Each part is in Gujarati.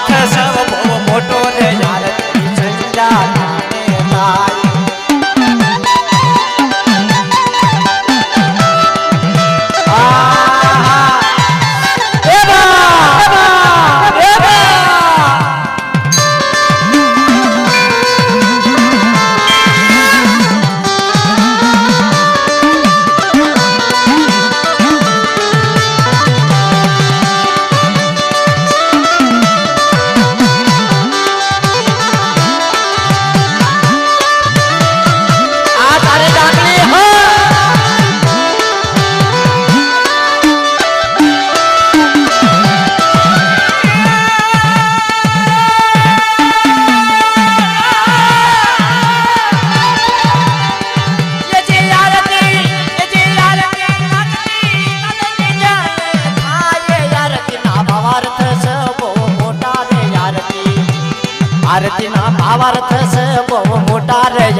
નાથ સૌ મોટો ને યાર સંજા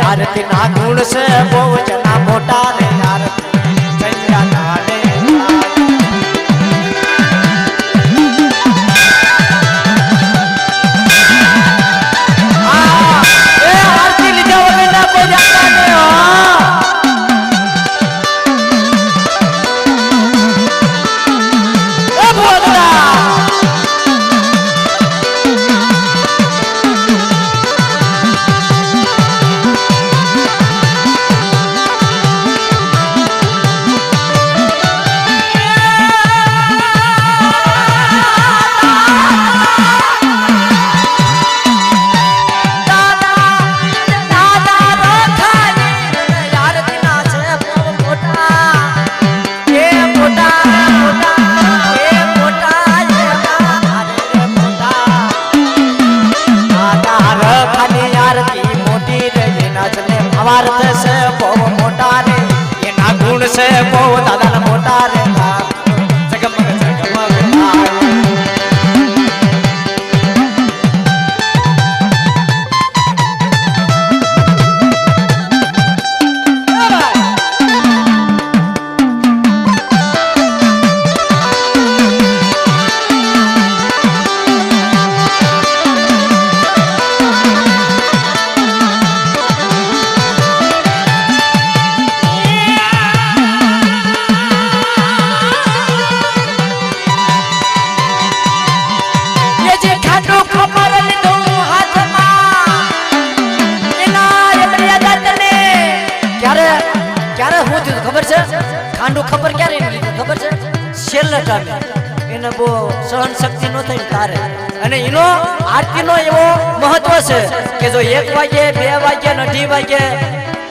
ભારત ના ગુણ છે બહુ જના મોટા ને સવાર થશે બહુ મોટા રે એના ગુણ છે બહુ દાદા મોટા રે ગાંડું ખબર ક્યારે એને ખબર છે? છેલ્લે ટાઈમે એને બહુ સહન શક્તિ ન થઈ તારે. અને એનો આરતીનો એવો મહત્વ છે કે જો એક વાગે, બે વાગે ને અઢી વાગે,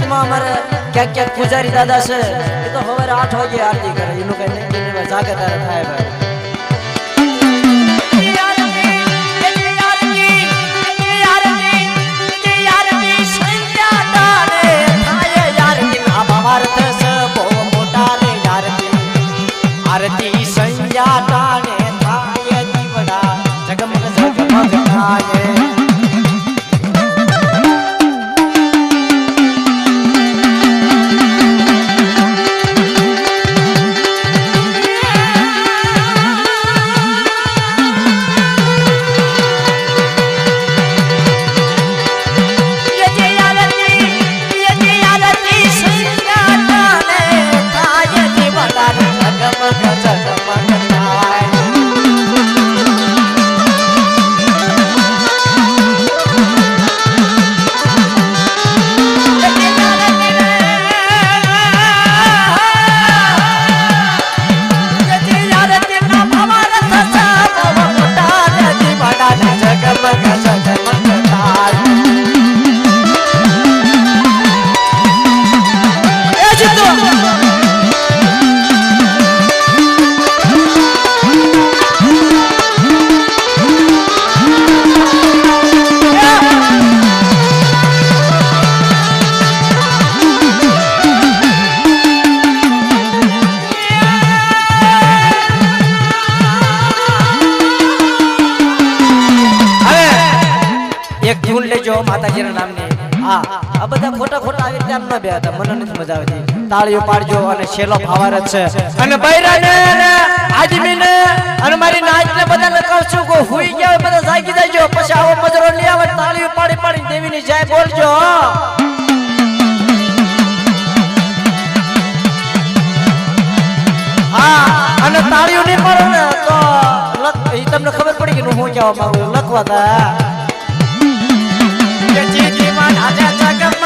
એમાં અમારે ક્યાંક ક્યાંક પૂજારી દાદા છે, એ તો સવારે આઠ વાગે આરતી કરે. એનું કઈ નક્કી જાગે તારે થાય ભાઈ. લેજો માતાજીના નામની. હા, આ બધા ખોટા ખોટા આવી ત્યાં ન બે હતા, મને નથી મજા આવતી. તાળીઓ પાડજો અને શેલો ફાવાર જ છે. અને બૈરાને અને આદમીને અને મારી નાચને બધાને કહું છું કે હુઈ ગયા હોય બધા જાગી દેજો પછી આવો મજરો લઈ આવે, તાળીઓ પાડી પાડી દેવીની જય બોલજો. હા, અને તાળીઓ નહીં પાડો ને તો તમને ખબર પડી કે હું કહેવા માંગુ? લખવા તા કે